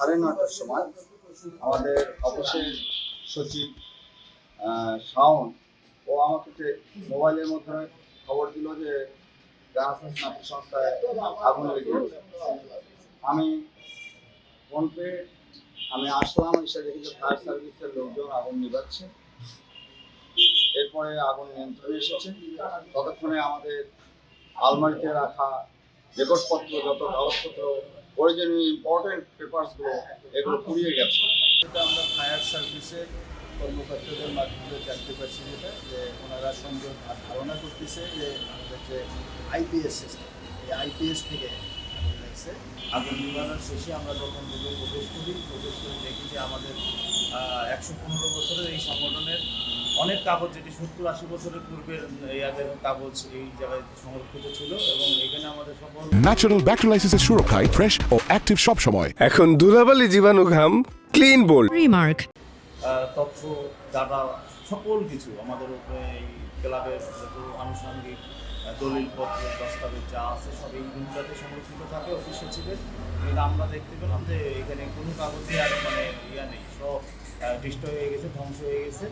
সাড়ে নটার সময় আমাদের অফিসের সচিব শাওন, ও আমাকে মোবাইলের মাধ্যমে খবর দিল যে সংস্থায় আগুন লেগে। আমি ফোন আমি আসলাম, এসে দেখি যে ফায়ার সার্ভিসের লোকজন আগুন নিভাচ্ছে এরপরে আগুন নিয়ন্ত্রণে এসেছে ততক্ষণে আমাদের আলমারিতে রাখা রেকর্ডপত্র, যত কাগজপত্র, প্রয়োজনীয় ইম্পর্টেন্ট পেপারসগুলো এগুলো পুড়িয়ে গেছে। এটা আমরা ফায়ার সার্ভিসের কর্মকর্তাদের মাধ্যমে জানতে পারছি যেটা, যে ওনারা আর ধারণা করতেছে যে আমাদের যে আইপিএস সিস্টেম এই আইপিএস থেকে লাগছে। আগুন নিবানোর শেষে আমরা যখন রুমে প্রবেশ করি, প্রবেশ করে দেখি যে আমাদের একশো পনেরো বছরের এই সংগঠনের অনেক কাগজ যেটি সত্তর আশি বছরের পূর্বের ইয়াদের কাগজ এই জায়গায় সংরক্ষিত ছিল এবং এখানে আমাদের সকল ন্যাচারাল ব্যাকটেরিয়ালাইসিসের সুরক্ষায় ফ্রেশ ও অ্যাক্টিভ সব সময় এখন ধুলাবালি জীবাণু ঘাম ক্লিন বোল্ড Remark. আহ, তথ্য ডাটা সকল কিছু আমাদের এই ক্লাবের যত আনুষঙ্গিক দলিলপত্র দস্তাবেজ যা আছে সব এই রুমটাতে সংরক্ষিত থাকে অফিস সচিবের। কিন্তু আমরা দেখতে পেলাম যে এখানে কোনো কাগজে আর মানে ইয়া নেই সব ডিস্ট হয়ে গেছে ধ্বংস হয়ে গেছে।